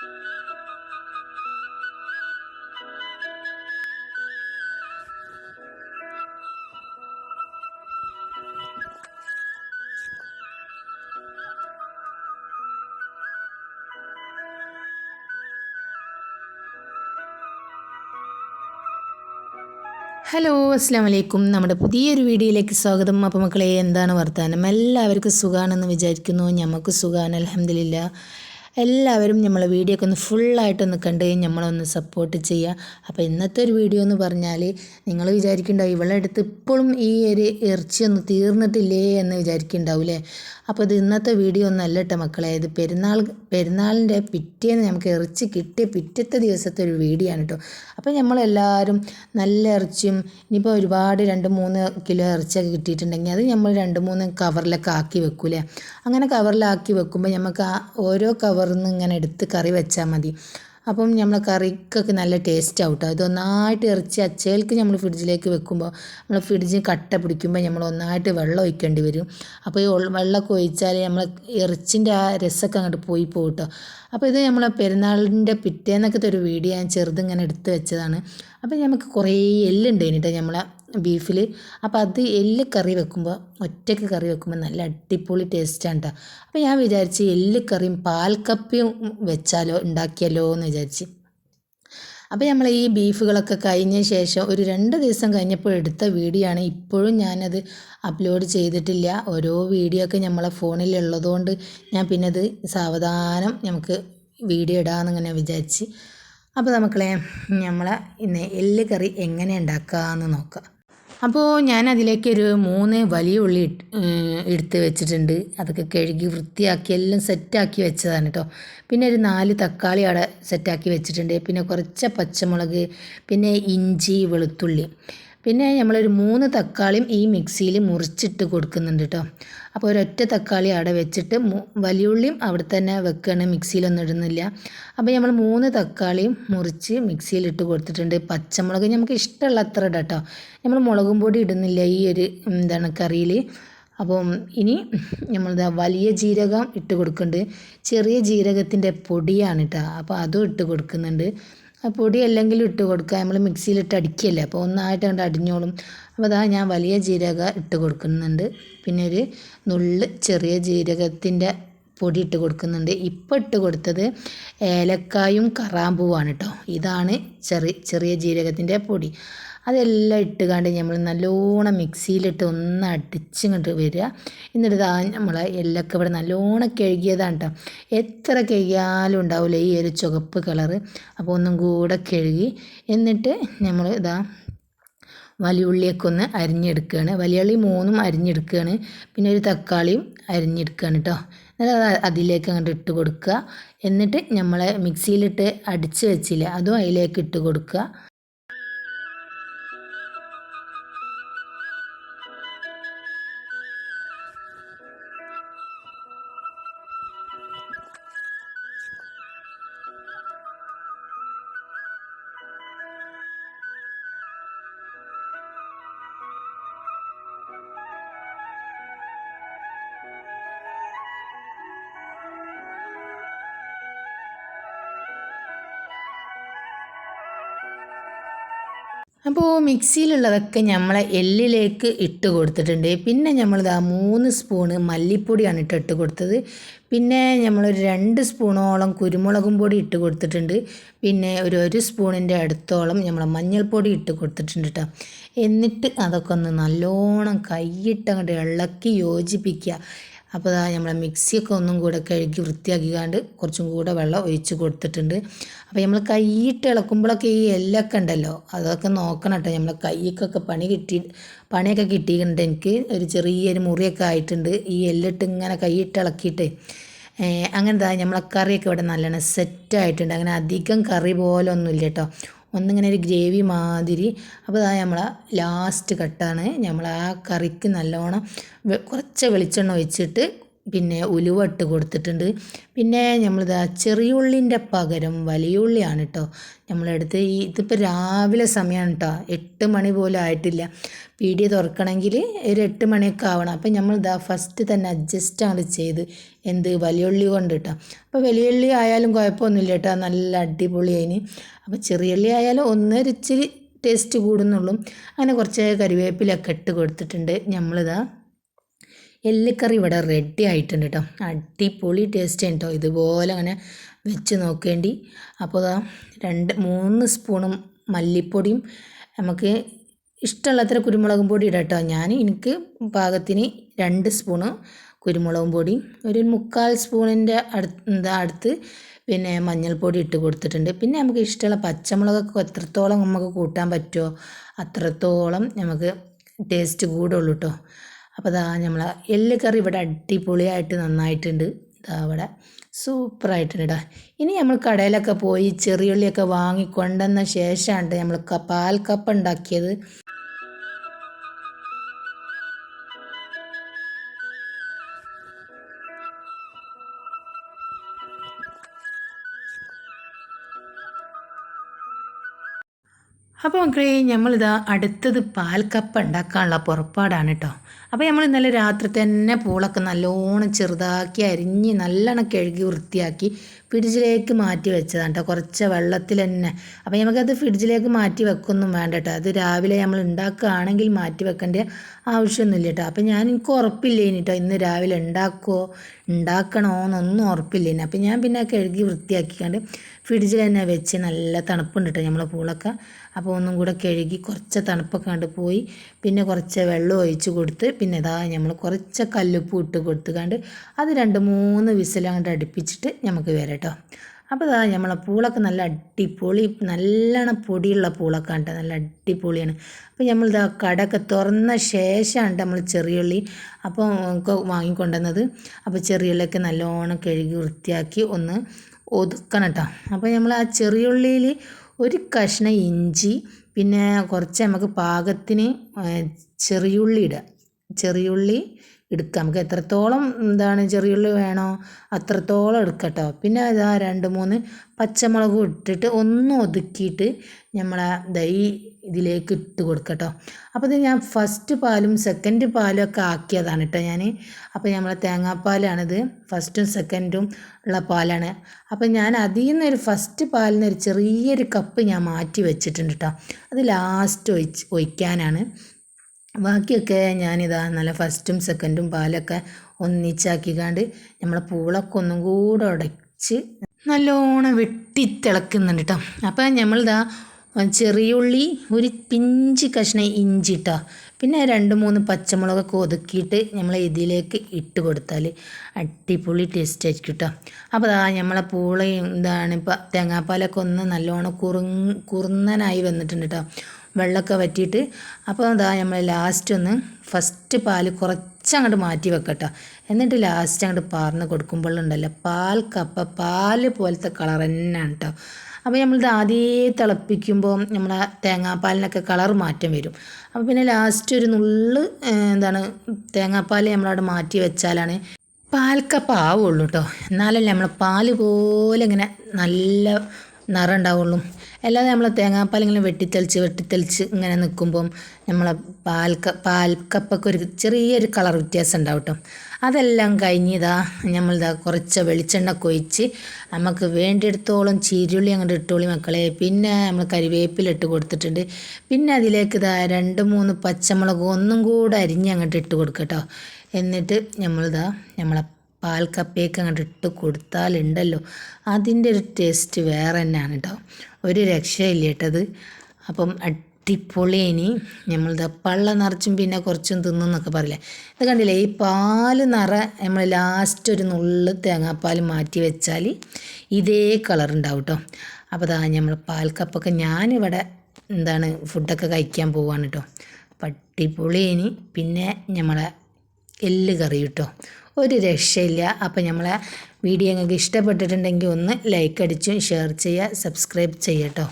Hello അസ്സാം വലൈക്കും നമ്മുടെ പുതിയൊരു വീഡിയോയിലേക്ക് സ്വാഗതം. അപ്പോൾ മക്കളെ എന്താണ് വർത്തമാനം എല്ലാവർക്കും സുഖമാണെന്ന് വിചാരിക്കുന്നു. ഞമ്മക്ക് സുഖമാണ് അലഹമില്ല എല്ലാവരും നമ്മളെ വീഡിയോ ഒക്കെ ഒന്ന് ഫുള്ളായിട്ടൊന്ന് കണ്ട് നമ്മളൊന്ന് സപ്പോർട്ട് ചെയ്യുക അപ്പോൾ ഇന്നത്തെ ഒരു വീഡിയോ എന്ന് പറഞ്ഞാൽ നിങ്ങൾ വിചാരിക്കുന്നുണ്ടാവും ഇവളെ അടുത്ത് ഇപ്പോഴും ഈ ഒരു ഇറച്ചിയൊന്നും തീർന്നിട്ടില്ലേ എന്ന് വിചാരിക്കുന്നുണ്ടാവില്ലേ അപ്പോൾ ഇത് ഇന്നത്തെ വീഡിയോ ഒന്നും അല്ല കേട്ടോ മക്കളെ. ഇത് പെരുന്നാൾ പെരുന്നാളിന്റെ പിറ്റേന്ന് നമുക്ക് ഇറച്ചി കിട്ടിയ പിറ്റത്തെ ദിവസത്തെ ഒരു വീഡിയോ ആണ് കേട്ടോ അപ്പോൾ നമ്മളെല്ലാവരും നല്ല ഇറച്ചിയും ഇനിയിപ്പോൾ ഒരുപാട് രണ്ട് മൂന്ന് കിലോ ഇറച്ചിയൊക്കെ കിട്ടിയിട്ടുണ്ടെങ്കിൽ അത് നമ്മൾ രണ്ട് മൂന്ന് കവറിലൊക്കെ ആക്കി വെക്കൂലേ അങ്ങനെ കവറിലാക്കി വെക്കുമ്പോൾ നമുക്ക് ആ ഓരോ കവറിൽ നിന്ന് ഇങ്ങനെ എടുത്ത് കറി വെച്ചാൽ മതി. അപ്പം നമ്മൾ കറിക്കൊക്കെ നല്ല ടേസ്റ്റ് ആവും കേട്ടോ ഇത് ഒന്നായിട്ട് ഇറച്ചി അച്ചേൽക്ക് നമ്മൾ ഫ്രിഡ്ജിലേക്ക് വെക്കുമ്പോൾ നമ്മൾ ഫ്രിഡ്ജ് കട്ട പിടിക്കുമ്പോൾ നമ്മൾ ഒന്നായിട്ട് വെള്ളം ഒഴിക്കേണ്ടി വരും. അപ്പോൾ ഈ വെള്ളമൊക്കെ ഒഴിച്ചാൽ നമ്മൾ ഇറച്ചിന്റെ ആ രസമൊക്കെ അങ്ങോട്ട് പോയി പോകും അപ്പോൾ ഇത് നമ്മൾ പെരുന്നാളിന്റെ പിറ്റേന്നൊക്കെ ഒരു വീഡിയോ ഞാൻ ചെറുതിങ്ങനെ എടുത്ത് വെച്ചതാണ്. അപ്പോൾ നമുക്ക് കുറേ എല്ലുണ്ട് കേട്ടോ നമ്മളെ ബീഫിൽ. അപ്പോൾ അത് എല്ല് കറി വെക്കുമ്പോൾ ഒറ്റയ്ക്ക് കറി വെക്കുമ്പോൾ നല്ല അടിപൊളി ടേസ്റ്റാണ് കേട്ടോ അപ്പോൾ ഞാൻ വിചാരിച്ച് എല്ല് കറിയും പാൽക്കപ്പിയും വെച്ചാലോ ഉണ്ടാക്കിയാലോ എന്ന് വിചാരിച്ച്. അപ്പോൾ നമ്മൾ ഈ ബീഫുകളൊക്കെ കഴിഞ്ഞ ശേഷം ഒരു രണ്ട് ദിവസം കഴിഞ്ഞപ്പോൾ എടുത്ത വീഡിയോ ആണ്. ഇപ്പോഴും ഞാനത് അപ്ലോഡ് ചെയ്തിട്ടില്ല. ഓരോ വീഡിയോ ഒക്കെ നമ്മളെ ഫോണിലുള്ളതുകൊണ്ട് ഞാൻ പിന്നെ അത് സാവധാനം നമുക്ക് വീഡിയോ ഇടാമെന്നിങ്ങനെ വിചാരിച്ച്. അപ്പോൾ നമുക്കളെ നമ്മളെ ഇന്ന് എല്ല് കറി എങ്ങനെ ഉണ്ടാക്കാമെന്ന് നോക്കാം. അപ്പോൾ ഞാൻ അതിലേക്കൊരു മൂന്ന് വലിയ ഉള്ളി എടുത്ത് വെച്ചിട്ടുണ്ട്. അതൊക്കെ കഴുകി വൃത്തിയാക്കി എല്ലാം സെറ്റാക്കി വെച്ചതാണ് കേട്ടോ പിന്നെ ഒരു നാല് തക്കാളി അവിടെ സെറ്റാക്കി വെച്ചിട്ടുണ്ട്. പിന്നെ കുറച്ച് പച്ചമുളക് പിന്നെ ഇഞ്ചി വെളുത്തുള്ളി. പിന്നെ നമ്മളൊരു മൂന്ന് തക്കാളിയും ഈ മിക്സിയിൽ മുറിച്ചിട്ട് കൊടുക്കുന്നുണ്ട് കേട്ടോ അപ്പോൾ ഒരൊറ്റ തക്കാളി അവിടെ വെച്ചിട്ട് വലിയുള്ളിയും അവിടെ തന്നെ വെക്കുകയാണ്. മിക്സിയിലൊന്നും ഇടുന്നില്ല. അപ്പോൾ നമ്മൾ മൂന്ന് തക്കാളിയും മുറിച്ച് മിക്സിയിൽ ഇട്ട് കൊടുത്തിട്ടുണ്ട്. പച്ചമുളക് നമുക്ക് ഇഷ്ടമുള്ള അത്ര ഇടാം കേട്ടോ. നമ്മൾ മുളകും പൊടി ഇടുന്നില്ല ഈ ഒരു എന്താണ് കറിയിൽ. അപ്പം ഇനി നമ്മളിതാ വലിയ ജീരകം ഇട്ട് കൊടുക്കുന്നുണ്ട്. ചെറിയ ജീരകത്തിന്റെ പൊടിയാണ് കേട്ടോ. അപ്പോൾ അതും ഇട്ട് കൊടുക്കുന്നുണ്ട്. ആ പൊടി അല്ലെങ്കിലും ഇട്ട് കൊടുക്കുക. നമ്മൾ മിക്സിയിലിട്ട് അടിക്കുകയല്ലേ അപ്പോൾ ഒന്നായിട്ട് കണ്ട് അടിഞ്ഞോളും. അപ്പോൾ അതാ ഞാൻ വലിയ ജീരക ഇട്ട് കൊടുക്കുന്നുണ്ട്. പിന്നെ ഒരു നുള്ള് ചെറിയ ജീരകത്തിന്റെ പൊടി ഇട്ട് കൊടുക്കുന്നുണ്ട്. ഇപ്പോൾ ഇട്ട് കൊടുത്തത് ഏലക്കായും കറാമ്പൂവാണ് കേട്ടോ ഇതാണ് ചെറിയ ചെറിയ ജീരകത്തിന്റെ പൊടി. അതെല്ലാം ഇട്ട് കണ്ട് നമ്മൾ നല്ലോണം മിക്സിയിലിട്ട് ഒന്ന് അടിച്ചിങ്ങോട്ട് വരിക. എന്നിട്ട് ഇതാ നമ്മൾ എല്ലൊക്കെ ഇവിടെ നല്ലോണം കഴുകിയതാണ് കേട്ടോ എത്ര കഴുകിയാലും ഉണ്ടാവില്ല ഈ ഒരു ചുവപ്പ് കളറ്. അപ്പോൾ ഒന്നും കൂടെ കഴുകി എന്നിട്ട് നമ്മൾ ഇതാ വലിയുള്ളിയൊക്കെ ഒന്ന് അരിഞ്ഞെടുക്കുകയാണ് വലിയുള്ളി മൂന്നും അരിഞ്ഞെടുക്കുകയാണ് പിന്നെ ഒരു തക്കാളിയും അരിഞ്ഞെടുക്കുകയാണ് കേട്ടോ എന്നിട്ട് അത് അതിലേക്ക് അങ്ങോട്ട് ഇട്ട് കൊടുക്കുക. എന്നിട്ട് നമ്മളെ മിക്സിയിലിട്ട് അടിച്ച് വെച്ചില്ല. അതും അതിലേക്ക് ഇട്ട് കൊടുക്കുക. അപ്പോൾ മിക്സിയിലുള്ളതൊക്കെ നമ്മൾ എല്ലിലേക്ക് ഇട്ട് കൊടുത്തിട്ടുണ്ട്. പിന്നെ നമ്മളിത് ആ മൂന്ന് സ്പൂണ് മല്ലിപ്പൊടിയാണ് ഇട്ട് ഇട്ട് കൊടുത്തത്. പിന്നെ നമ്മളൊരു രണ്ട് സ്പൂണോളം കുരുമുളകും പൊടി ഇട്ട് കൊടുത്തിട്ടുണ്ട്. പിന്നെ ഒരു ഒരു സ്പൂണിന്റെ അടുത്തോളം നമ്മൾ മഞ്ഞൾപ്പൊടി ഇട്ട് കൊടുത്തിട്ടുണ്ട് കേട്ടോ എന്നിട്ട് അതൊക്കെ ഒന്ന് നല്ലോണം കൈയിട്ട് അങ്ങോട്ട് ഇളക്കി യോജിപ്പിക്കുക. അപ്പോൾ അതാ നമ്മളെ മിക്സിയൊക്കെ ഒന്നും കൂടെ കഴുകി വൃത്തിയാക്കിക്കാണ്ട് കുറച്ചും കൂടെ വെള്ളം ഒഴിച്ച് കൊടുത്തിട്ടുണ്ട്. അപ്പോൾ നമ്മൾ കൈയിട്ട് ഇളക്കുമ്പോഴൊക്കെ ഈ എല്ലൊക്കെ ഉണ്ടല്ലോ അതൊക്കെ നോക്കണം കേട്ടോ. നമ്മളെ കൈക്കൊക്കെ പണി കിട്ടി പണിയൊക്കെ കിട്ടിയിട്ടുണ്ട്. എനിക്ക് ഒരു ചെറിയൊരു മുറിയൊക്കെ ആയിട്ടുണ്ട്. ഈ എല്ലിട്ട് ഇങ്ങനെ കൈയിട്ട് ഇളക്കിയിട്ട് അങ്ങനെ എന്താ നമ്മളെ കറിയൊക്കെ ഇവിടെ നല്ലോണം സെറ്റായിട്ടുണ്ട് അങ്ങനെ അധികം കറി പോലെ ഒന്നുമില്ല കേട്ടോ. ഒന്നിങ്ങനെ ഒരു ഗ്രേവി മാതിരി. അപ്പോൾ അതാ നമ്മളെ ലാസ്റ്റ് കട്ടാണ് നമ്മൾ ആ കറിക്ക് നല്ലോണം കുറച്ച് വെളിച്ചെണ്ണ ഒഴിച്ചിട്ട് പിന്നെ ഉലുവ ഇട്ട് കൊടുത്തിട്ടുണ്ട്. പിന്നെ നമ്മളിതാ ചെറിയുള്ളിന്റെ പകരം വലിയ ഉള്ളിയാണ് കേട്ടോ നമ്മളെടുത്ത് ഈ ഇതിപ്പോൾ രാവിലെ സമയമാണ് കേട്ടോ എട്ട് മണി പോലും ആയിട്ടില്ല. പീടിയ തുറക്കണമെങ്കിൽ ഒരു എട്ട് മണിയൊക്കെ ആവണം. അപ്പം നമ്മളിതാ ഫസ്റ്റ് തന്നെ അഡ്ജസ്റ്റ് ആണ് ചെയ്ത് എന്ത് വലിയുള്ളി കൊണ്ട് കേട്ടോ അപ്പോൾ വലിയ ഉള്ളി ആയാലും കുഴപ്പമൊന്നുമില്ല കേട്ടോ നല്ല അടിപൊളി അതിന് അപ്പോൾ ചെറിയ ഉള്ളി ആയാലും ഒന്നൊരിച്ചിരി ടേസ്റ്റ് കൂടുന്നുള്ളൂ. അങ്ങനെ കുറച്ച് കരിവേപ്പിലൊക്കെ ഇട്ട് കൊടുത്തിട്ടുണ്ട്. നമ്മളിതാ എല്ലിക്കറി ഇവിടെ റെഡി ആയിട്ടുണ്ട് കേട്ടോ അടിപൊളി ടേസ്റ്റ് കേട്ടോ ഇതുപോലെ അങ്ങനെ വെച്ച് നോക്കേണ്ടി. അപ്പോൾ രണ്ട് മൂന്ന് സ്പൂണും മല്ലിപ്പൊടിയും നമുക്ക് ഇഷ്ടമുള്ളത്ര കുരുമുളകും പൊടി ഇടാം കേട്ടോ ഞാൻ എനിക്ക് പാകത്തിന് രണ്ട് സ്പൂണ് കുരുമുളകും പൊടി ഒരു മുക്കാൽ സ്പൂണിന്റെ അടുത്ത് അടുത്ത് പിന്നെ മഞ്ഞൾപ്പൊടി ഇട്ട് കൊടുത്തിട്ടുണ്ട്. പിന്നെ നമുക്ക് ഇഷ്ടമുള്ള പച്ചമുളകൊക്കെ എത്രത്തോളം നമുക്ക് കൂട്ടാൻ പറ്റുമോ അത്രത്തോളം നമുക്ക് ടേസ്റ്റ് കൂടുള്ളൂ കേട്ടോ അപ്പോൾ ഇതാ നമ്മൾ എല്ല് കറി ഇവിടെ അടിപൊളിയായിട്ട് നന്നായിട്ടുണ്ട്. ഇതാ ഇവിടെ സൂപ്പറായിട്ടുണ്ട് കേട്ടോ ഇനി നമ്മൾ കടയിലൊക്കെ പോയി ചെറിയുള്ളിയൊക്കെ വാങ്ങി ശേഷമാണ് നമ്മൾ പാൽ കപ്പ് ഉണ്ടാക്കിയത്. അപ്പോൾ മക്കളെ നമ്മളിതാ അടുത്തത് പാൽക്കപ്പ ഉണ്ടാക്കാനുള്ള പുറപ്പാടാണ് കേട്ടോ അപ്പോൾ നമ്മൾ ഇന്നലെ രാത്രി തന്നെ പൂളൊക്കെ നല്ലോണം ചെറുതാക്കി അരിഞ്ഞ് നല്ലോണം കഴുകി വൃത്തിയാക്കി ഫ്രിഡ്ജിലേക്ക് മാറ്റി വെച്ചതാണ് കേട്ടോ കുറച്ച് വെള്ളത്തിൽ തന്നെ. അപ്പോൾ നമുക്കത് ഫ്രിഡ്ജിലേക്ക് മാറ്റി വെക്കൊന്നും വേണ്ട കേട്ടോ അത് രാവിലെ നമ്മൾ ഉണ്ടാക്കുകയാണെങ്കിൽ മാറ്റി വെക്കേണ്ട ആവശ്യമൊന്നുമില്ല കേട്ടോ അപ്പോൾ ഞാൻ എനിക്ക് ഉറപ്പില്ലേനി കേട്ടോ ഇന്ന് രാവിലെ ഉണ്ടാക്കുമോ ഉണ്ടാക്കണോ എന്നൊന്നും ഉറപ്പില്ലേനി. അപ്പോൾ ഞാൻ പിന്നെ കഴുകി വൃത്തിയാക്കിക്കാണ്ട് ഫ്രിഡ്ജിൽ തന്നെ വെച്ച് നല്ല തണുപ്പുണ്ട് കേട്ടോ നമ്മളെ പൂളൊക്കെ. അപ്പോൾ ഒന്നും കൂടെ കഴുകി കുറച്ച് തണുപ്പൊക്കെ കണ്ട് പോയി. പിന്നെ കുറച്ച് വെള്ളം ഒഴിച്ച് കൊടുത്ത് പിന്നെ ഇതാ നമ്മൾ കുറച്ച് കല്ലുപ്പ് ഇട്ട് കൊടുത്ത് കണ്ട് അത് രണ്ട് മൂന്ന് വിസിലങ്ങോട്ട് അടുപ്പിച്ചിട്ട് നമുക്ക് വരാം കേട്ടോ. അപ്പോൾ ഇതാ നമ്മളെ പൂളൊക്കെ നല്ല അടിപൊളി നല്ലോണം പൊടിയുള്ള പൂളൊക്കെ ഉണ്ട് നല്ല അടിപൊളിയാണ്. അപ്പോൾ നമ്മളിതാ കടക്ക് തുറന്ന ശേഷമാണ് നമ്മൾ ചെറിയുള്ളി അപ്പോൾ വാങ്ങിക്കൊണ്ടുവന്നത്. അപ്പോൾ ചെറിയുള്ളിയൊക്കെ നല്ലോണം കഴുകി വൃത്തിയാക്കി ഒന്ന് ഒതുക്കണം കേട്ടോ അപ്പോൾ നമ്മൾ ആ ചെറിയുള്ളിയിൽ ഒരു കഷ്ണം ഇഞ്ചി പിന്നെ കുറച്ച് നമുക്ക് പാകത്തിന് ചെറിയുള്ളി ഇടുക. ചെറിയുള്ളി എടുക്കുക. നമുക്ക് എത്രത്തോളം എന്താണ് ചെറിയുള്ളി വേണോ അത്രത്തോളം എടുക്കട്ടോ. പിന്നെ ഇതാ രണ്ട് മൂന്ന് പച്ചമുളകും ഇട്ടിട്ട് ഒന്ന് ഒതുക്കിയിട്ട് നമ്മളെ ദൈ ഇതിലേക്ക് ഇട്ട് കൊടുക്കട്ടോ അപ്പോൾ ഞാൻ ഫസ്റ്റ് പാലും സെക്കൻഡ് പാലും ഒക്കെ ആക്കിയതാണ് കേട്ടോ ഞാൻ അപ്പോൾ നമ്മളെ തേങ്ങാപ്പാലാണിത്. ഫസ്റ്റും സെക്കൻഡും ഉള്ള പാലാണ്. അപ്പോൾ ഞാൻ അതിൽ നിന്നൊരു ഫസ്റ്റ് പാലിൽ നിന്നൊരു ചെറിയൊരു കപ്പ് ഞാൻ മാറ്റി വെച്ചിട്ടുണ്ട് കേട്ടോ അത് ലാസ്റ്റ് ഒഴിച്ച് ഒഴിക്കാനാണ്. ബാക്കിയൊക്കെ ഞാനിതാ നല്ല ഫസ്റ്റും സെക്കൻഡും പാലൊക്കെ ഒന്നിച്ചാക്കിക്കാണ്ട് നമ്മളെ പൂളൊക്കെ ഒന്നും കൂടെ ഉടച്ച് നല്ലോണം വെട്ടിത്തിളക്കുന്നുണ്ട് കേട്ടോ അപ്പം നമ്മളിതാ ചെറിയുള്ളി ഒരു പിഞ്ച് കഷ്ണം ഇഞ്ചി കേട്ടോ പിന്നെ രണ്ട് മൂന്ന് പച്ചമുളകൊക്കെ ഒതുക്കിയിട്ട് നമ്മൾ ഇതിലേക്ക് ഇട്ട് കൊടുത്താൽ അടിപൊളി ടേസ്റ്റ് ആയിരിക്കും കേട്ടോ അപ്പോൾ അതാ നമ്മളെ പൂളയും എന്താണ് ഇപ്പോൾ തേങ്ങാപ്പാലൊക്കെ ഒന്ന് നല്ലോണം കുറു കുറുന്നനായി വന്നിട്ടുണ്ട് കേട്ടോ വെള്ളമൊക്കെ വറ്റിയിട്ട് അപ്പോൾ അതാ നമ്മൾ ലാസ്റ്റ് ഒന്ന് ഫസ്റ്റ് പാൽ കുറച്ച് അങ്ങോട്ട് മാറ്റി വെക്കട്ടോ എന്നിട്ട് ലാസ്റ്റ് അങ്ങോട്ട് പാർന്ന് കൊടുക്കുമ്പോഴുണ്ടല്ലോ പാൽ കപ്പ പാൽ പോലത്തെ കളർ തന്നെയാണ് കേട്ടോ അപ്പോൾ നമ്മളിത് ആദ്യമേ തിളപ്പിക്കുമ്പോൾ നമ്മളെ തേങ്ങാപ്പാലിനൊക്കെ കളർ മാറ്റം വരും. അപ്പോൾ പിന്നെ ലാസ്റ്റ് ഒരു നുള്ള് എന്താണ് തേങ്ങാപ്പാൽ നമ്മളവിടെ മാറ്റി വെച്ചാലാണ് പാൽക്കപ്പ ആവുള്ളൂ കേട്ടോ എന്നാലല്ലേ നമ്മൾ പാൽ പോലെ ഇങ്ങനെ നല്ല നിറം ഉണ്ടാവുള്ളൂ. അല്ലാതെ നമ്മൾ തേങ്ങാപ്പാൽ ഇങ്ങനെ വെട്ടിത്തെളിച്ച് വെട്ടിത്തെളിച്ച് ഇങ്ങനെ നിൽക്കുമ്പം നമ്മളെ പാൽക്ക പാൽക്കപ്പൊക്കെ ഒരു ചെറിയൊരു കളർ വ്യത്യാസം ഉണ്ടാവും കേട്ടോ അതെല്ലാം കഴിഞ്ഞിതാ നമ്മളിതാ കുറച്ച് വെളിച്ചെണ്ണ കൊഴിച്ച് നമുക്ക് വേണ്ടിയെടുത്തോളം ചീരുള്ളി അങ്ങോട്ട് ഇട്ടോളി മക്കളെ. പിന്നെ നമ്മൾ കരിവേപ്പില ഇട്ട് കൊടുത്തിട്ടുണ്ട്. പിന്നെ അതിലേക്ക് ഇതാ രണ്ട് മൂന്ന് പച്ചമുളക് ഒന്നും കൂടെ അരിഞ്ഞ് അങ്ങോട്ട് ഇട്ട് കൊടുക്കട്ടോ. എന്നിട്ട് നമ്മളിതാ നമ്മളെ പാൽ കപ്പയൊക്കെ അങ്ങോട്ട് ഇട്ട് കൊടുത്താലുണ്ടല്ലോ അതിന്റെ ഒരു ടേസ്റ്റ് വേറെ തന്നെയാണ് കേട്ടോ ഒരു രക്ഷയില്ല കേട്ടത് അപ്പം അടിപൊളിയേനി നമ്മളിത് പള്ള നിറച്ചും പിന്നെ കുറച്ചും തിന്നും എന്നൊക്കെ പറയില്ലേ. ഇത് കണ്ടില്ലേ ഈ പാൽ നിറ നമ്മൾ ലാസ്റ്റ് ഒരു നുള്ളു തേങ്ങാപ്പാൽ മാറ്റി വെച്ചാൽ ഇതേ കളർ ഉണ്ടാവും കേട്ടോ അപ്പോൾ അതാ നമ്മൾ പാൽ കപ്പൊക്കെ ഞാനിവിടെ എന്താണ് ഫുഡൊക്കെ കഴിക്കാൻ പോവാണ് കേട്ടോ പട്ടിപ്പൊളിയേനി പിന്നെ നമ്മളെ എല്ല് കറി കേട്ടോ ഒരു രക്ഷയില്ല. അപ്പോൾ നമ്മളെ വീഡിയോ നിങ്ങൾക്ക് ഇഷ്ടപ്പെട്ടിട്ടുണ്ടെങ്കിൽ ഒന്ന് ലൈക്ക് അടിച്ചും ഷെയർ ചെയ്യുക സബ്സ്ക്രൈബ് ചെയ്യട്ടോ